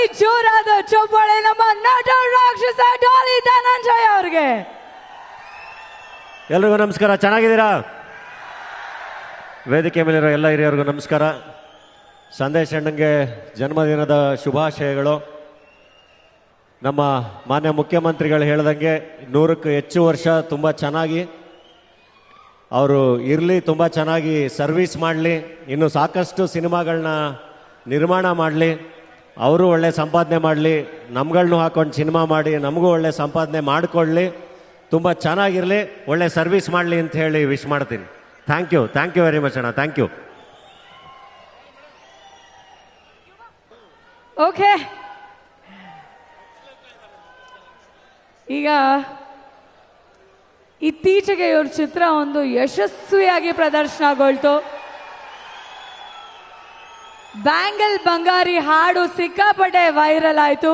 ಬರ್ಲಿ ಜೋರಾದ ಚಪ್ಪಾಳೆ ನಮ್ಮ ನಟ ರಾಕ್ಷಸ ಡಾಲಿ ಧನಂಜಯ ಅವ್ರಿಗೆ. ಎಲ್ರಿಗೂ ನಮಸ್ಕಾರ. ಚೆನ್ನಾಗಿದ್ದೀರಾ? ವೇದಿಕೆ ಮೇಲಿರೋ ಎಲ್ಲ ಹಿರಿಯರಿಗೂ ನಮಸ್ಕಾರ. ಸಂದೇಶ ಅಣ್ಣಂಗೆ ಜನ್ಮದಿನದ ಶುಭಾಶಯಗಳು. ನಮ್ಮ ಮಾನ್ಯ ಮುಖ್ಯಮಂತ್ರಿಗಳು ಹೇಳ್ದಂಗೆ ನೂರಕ್ಕೂ ಹೆಚ್ಚು ವರ್ಷ ತುಂಬ ಚೆನ್ನಾಗಿ. ಅವರು ಇರಲಿ, ತುಂಬ ಚೆನ್ನಾಗಿ ಸರ್ವಿಸ್ ಮಾಡಲಿ, ಇನ್ನು ಸಾಕಷ್ಟು ಸಿನಿಮಾಗಳನ್ನ ನಿರ್ಮಾಣ ಮಾಡಲಿ. ಅವರು ಒಳ್ಳೆ ಸಂಪಾದನೆ ಮಾಡಲಿ ನಮ್ಗಳನ್ನು ಹಾಕೊಂಡು ಸಿನಿಮಾ ಮಾಡಿ, ನಮಗೂ ಒಳ್ಳೆ ಸಂಪಾದನೆ ಮಾಡಿಕೊಳ್ಳಿ, ತುಂಬ ಚೆನ್ನಾಗಿರಲಿ, ಒಳ್ಳೆ ಸರ್ವಿಸ್ ಮಾಡಲಿ ಅಂತ ಹೇಳಿ ವಿಶ್ ಮಾಡ್ತೀನಿ. Thank you thank you very much ಅಣ್ಣ ಥ್ಯಾಂಕ್ ಯು ಓಕೆ ಈಗ ಇತ್ತೀಚೆಗೆ ಇವ್ರ ಚಿತ್ರ ಒಂದು ಯಶಸ್ವಿಯಾಗಿ ಪ್ರದರ್ಶನಗೊಳ್ತು ಬ್ಯಾಂಗಲ್ ಬಂಗಾರಿ ಹಾಡು ಸಿಕ್ಕಾಪಟ್ಟೆ ವೈರಲ್ ಆಯಿತು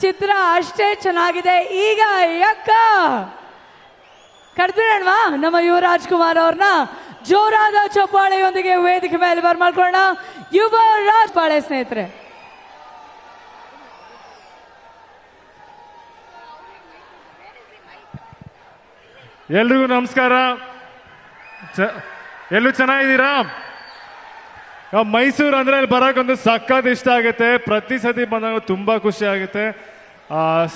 ಚಿತ್ರ ಅಷ್ಟೇ ಚೆನ್ನಾಗಿದೆ ಈಗ ಯಕ್ಕ ಕಡ್ಬಿಡೋಣವಾ ನಮ್ಮ ಯುವರಾಜ್ ಕುಮಾರ್ ಅವ್ರನ್ನ ಜೋರಾದ ಚಪ್ಪಾಳೆಯೊಂದಿಗೆ ವೇದಿಕೆ ಮೇಲೆ ಯುವ ಯುವರಾಜ್ ಪಾಳೆ ಸ್ನೇಹಿತರೆ ಎಲ್ರಿಗೂ ನಮಸ್ಕಾರ ಎಲ್ಲೂ ಚೆನ್ನಾಗಿದ್ದೀರಾ ಮೈಸೂರು ಅಂದ್ರೆ ಇಲ್ಲಿ ಬರೋಕ್ಕೊಂದು ಸಖತ್ ಇಷ್ಟ ಆಗುತ್ತೆ. ಪ್ರತಿ ಸತಿ ಬಂದಾಗ ತುಂಬಾ ಖುಷಿ ಆಗುತ್ತೆ.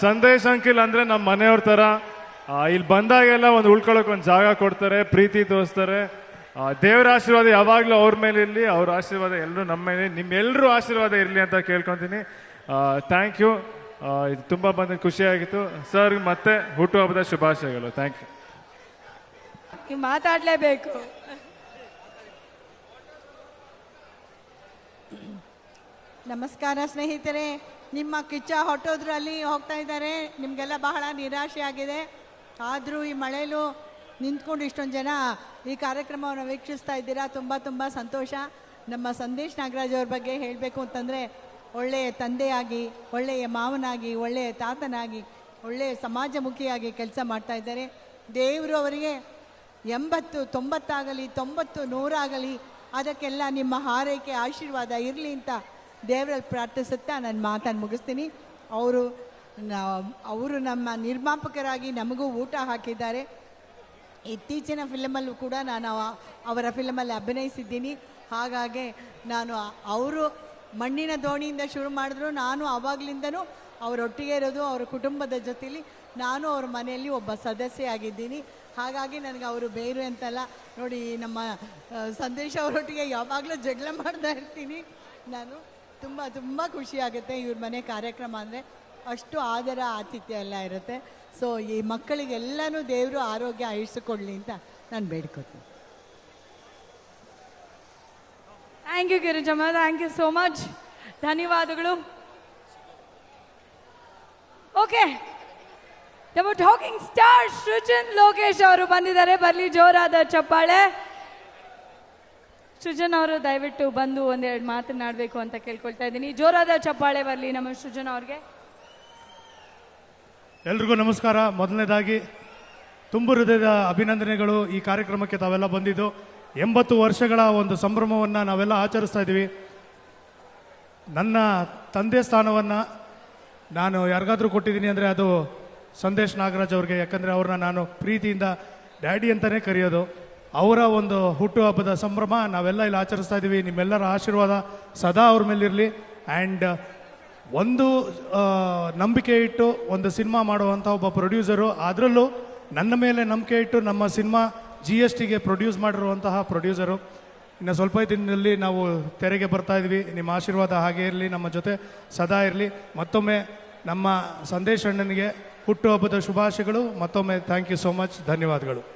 ಸಂದೇಶ್ ಅಂಕಿಲ್ ಅಂದ್ರೆ ನಮ್ಮ ಮನೆಯವ್ರ ತರ. ಇಲ್ಲಿ ಬಂದಾಗೆಲ್ಲ ಒಂದು ಉಳ್ಕೊಳಕ್ ಒಂದು ಜಾಗ ಕೊಡ್ತಾರೆ, ಪ್ರೀತಿ ತೋರಿಸ್ತಾರೆ. ದೇವರ ಆಶೀರ್ವಾದ ಯಾವಾಗಲೂ ಅವ್ರ ಮೇಲೆ ಇರ್ಲಿ, ಅವ್ರ ಆಶೀರ್ವಾದ ಎಲ್ಲರೂ ನಮ್ಮ ಮೇಲೆ ನಿಮ್ಮೆಲ್ಲರೂ ಆಶೀರ್ವಾದ ಇರಲಿ ಅಂತ ಕೇಳ್ಕೊತೀನಿ. ಥ್ಯಾಂಕ್ ಯು ಇದು ತುಂಬ ಬಂದ ಖುಷಿಯಾಗಿತ್ತು ಸರ್ ಮತ್ತೆ ಹುಟ್ಟುಹಬ್ಬದ ಶುಭಾಶಯಗಳು. ಥ್ಯಾಂಕ್ ಯು ನೀವು ಮಾತಾಡ್ಲೇಬೇಕು. ನಮಸ್ಕಾರ ಸ್ನೇಹಿತರೆ, ನಿಮ್ಮ ಕಿಚ್ಚ ಹೊಟ್ಟೋದ್ರಲ್ಲಿ ಹೋಗ್ತಾ ಇದ್ದಾರೆ. ನಿಮಗೆಲ್ಲ ಬಹಳ ನಿರಾಶೆ ಆಗಿದೆ. ಆದರೂ ಈ ಮಳೆಯಲ್ಲೂ ನಿಂತ್ಕೊಂಡು ಇಷ್ಟೊಂದು ಜನ ಈ ಕಾರ್ಯಕ್ರಮವನ್ನು ವೀಕ್ಷಿಸ್ತಾ ಇದ್ದೀರಾ? ತುಂಬ ತುಂಬ ಸಂತೋಷ. ನಮ್ಮ ಸಂದೇಶ್ ನಾಗರಾಜ್ ಅವ್ರ ಬಗ್ಗೆ ಹೇಳಬೇಕು ಅಂತಂದರೆ, ಒಳ್ಳೆಯ ತಂದೆಯಾಗಿ, ಒಳ್ಳೆಯ ಮಾವನಾಗಿ, ಒಳ್ಳೆಯ ತಾತನಾಗಿ, ಒಳ್ಳೆಯ ಸಮಾಜಮುಖಿಯಾಗಿ ಕೆಲಸ ಮಾಡ್ತಾ ಇದ್ದಾರೆ. ದೇವರು ಅವರಿಗೆ ಎಂಬತ್ತು, ತೊಂಬತ್ತಾಗಲಿ, ತೊಂಬತ್ತು ನೂರಾಗಲಿ, ಅದಕ್ಕೆಲ್ಲ ನಿಮ್ಮ ಹಾರೈಕೆ, ಆಶೀರ್ವಾದ ಇರಲಿ ಅಂತ ದೇವರಲ್ಲಿ ಪ್ರಾರ್ಥಿಸುತ್ತಾ ನಾನು ಮಾತನ್ನು ಮುಗಿಸ್ತೀನಿ. ಅವರು ಅವರು ನಮ್ಮ ನಿರ್ಮಾಪಕರಾಗಿ ನಮಗೂ ಊಟ ಹಾಕಿದ್ದಾರೆ. ಇತ್ತೀಚಿನ ಫಿಲಮಲ್ಲೂ ಕೂಡ ನಾನು ಅವರ ಫಿಲಮಲ್ಲಿ ಅಭಿನಯಿಸಿದ್ದೀನಿ. ಹಾಗಾಗಿ ನಾನು ಅವರು ಮಣ್ಣಿನ ದೋಣಿಯಿಂದ ಶುರು ಮಾಡಿದ್ರು. ನಾನು ಆವಾಗಲಿಂದನೂ ಅವರೊಟ್ಟಿಗೆ ಇರೋದು, ಅವರ ಕುಟುಂಬದ ಜೊತೆಯಲ್ಲಿ ನಾನು ಅವ್ರ ಮನೆಯಲ್ಲಿ ಒಬ್ಬ ಸದಸ್ಯೆಯಾಗಿದ್ದೀನಿ. ಹಾಗಾಗಿ ನನಗೆ ಅವರು ಬೇರೆ ಅಂತಲ್ಲ. ನೋಡಿ, ನಮ್ಮ ಸಂದೇಶ್ ಅವರೊಟ್ಟಿಗೆ ಯಾವಾಗಲೂ ಜಗಳ ಮಾಡ್ತಾ ಇರ್ತೀನಿ ನಾನು. ತುಂಬ ತುಂಬ ಖುಷಿ ಆಗುತ್ತೆ ಇವ್ರ ಮನೆ ಕಾರ್ಯಕ್ರಮ ಅಂದರೆ ಅಷ್ಟು ಆದರ ಆತಿಥ್ಯ ಎಲ್ಲ ಇರುತ್ತೆ. ಸೊ ಈ ಮಕ್ಕಳಿಗೆಲ್ಲನೂ ದೇವರು ಆರೋಗ್ಯ ಆಯಿಸಿಕೊಳ್ಳಿ ಅಂತ ನಾನು ಬೇಡ್ಕೊತೀನಿ. Thank you Girijamma thank you so much ಧನ್ಯವಾದಗಳು. ಓಕೆ ನಮ್ಮ ಟಾಕಿಂಗ್ ಸ್ಟಾರ್ ಸೃಜನ್ ಲೋಕೇಶ್ ಅವರು ಬಂದಿದ್ದಾರೆ. ಬರಲಿ, ಜೋರಾದ ಚಪ್ಪಾಳೆ. ಸೃಜನ್ ಅವರು ದಯವಿಟ್ಟು ಬಂದು ಒಂದೆರಡು ಮಾತನಾಡಬೇಕು ಅಂತ ಕೇಳ್ಕೊಳ್ತಾ ಇದ್ದೀನಿ. ಜೋರಾದ ಚಪ್ಪಾಳೆ ಬರಲಿ ನಮ್ಮ ಸೃಜನ್ ಅವ್ರಿಗೆ. ಎಲ್ರಿಗೂ ನಮಸ್ಕಾರ. ಮೊದಲನೇದಾಗಿ ತುಂಬು ಹೃದಯದ ಅಭಿನಂದನೆಗಳು ಈ ಕಾರ್ಯಕ್ರಮಕ್ಕೆ ತಾವೆಲ್ಲ ಬಂದಿದ್ದು. ಎಂಬತ್ತು ವರ್ಷಗಳ ಒಂದು ಸಂಭ್ರಮವನ್ನು ನಾವೆಲ್ಲ ಆಚರಿಸ್ತಾ ಇದ್ದೀವಿ. ನನ್ನ ತಂದೆ ಸ್ಥಾನವನ್ನು ನಾನು ಯಾರಿಗಾದರೂ ಕೊಟ್ಟಿದ್ದೀನಿ ಅಂದರೆ ಅದು ಸಂದೇಶ್ ನಾಗರಾಜ್ ಅವ್ರಿಗೆ. ಯಾಕಂದರೆ ಅವ್ರನ್ನ ನಾನು ಪ್ರೀತಿಯಿಂದ ಡ್ಯಾಡಿ ಅಂತಲೇ ಕರೆಯೋದು. ಅವರ ಒಂದು ಹುಟ್ಟುಹಬ್ಬದ ಸಂಭ್ರಮ ನಾವೆಲ್ಲ ಇಲ್ಲಿ ಆಚರಿಸ್ತಾ ಇದ್ದೀವಿ. ನಿಮ್ಮೆಲ್ಲರ ಆಶೀರ್ವಾದ ಸದಾ ಅವ್ರ ಮೇಲಿರಲಿ. ಆ್ಯಂಡ್ ಒಂದು ನಂಬಿಕೆ ಇಟ್ಟು ಒಂದು ಸಿನಿಮಾ ಮಾಡುವಂಥ ಒಬ್ಬ ಪ್ರೊಡ್ಯೂಸರು ಅದರಲ್ಲೂ ನನ್ನ ಮೇಲೆ ನಂಬಿಕೆ ಇಟ್ಟು ನಮ್ಮ ಸಿನಿಮಾ ಜಿ ಎಸ್ ಟಿಗೆ ಪ್ರೊಡ್ಯೂಸ್ ಮಾಡಿರುವಂತಹ ಪ್ರೊಡ್ಯೂಸರು ಇನ್ನು ಸ್ವಲ್ಪ ದಿನದಲ್ಲಿ ನಾವು ತೆರೆಗೆ ಬರ್ತಾ ಇದ್ವಿ. ನಿಮ್ಮ ಆಶೀರ್ವಾದ ಹಾಗೆ ಇರಲಿ, ನಮ್ಮ ಜೊತೆ ಸದಾ ಇರಲಿ. ಮತ್ತೊಮ್ಮೆ ನಮ್ಮ ಸಂದೇಶ ಅಣ್ಣನಿಗೆ ಹುಟ್ಟುಹಬ್ಬದ ಶುಭಾಶಯಗಳು. ಮತ್ತೊಮ್ಮೆ ಥ್ಯಾಂಕ್ ಯು ಸೋ ಮಚ್ ಧನ್ಯವಾದಗಳು.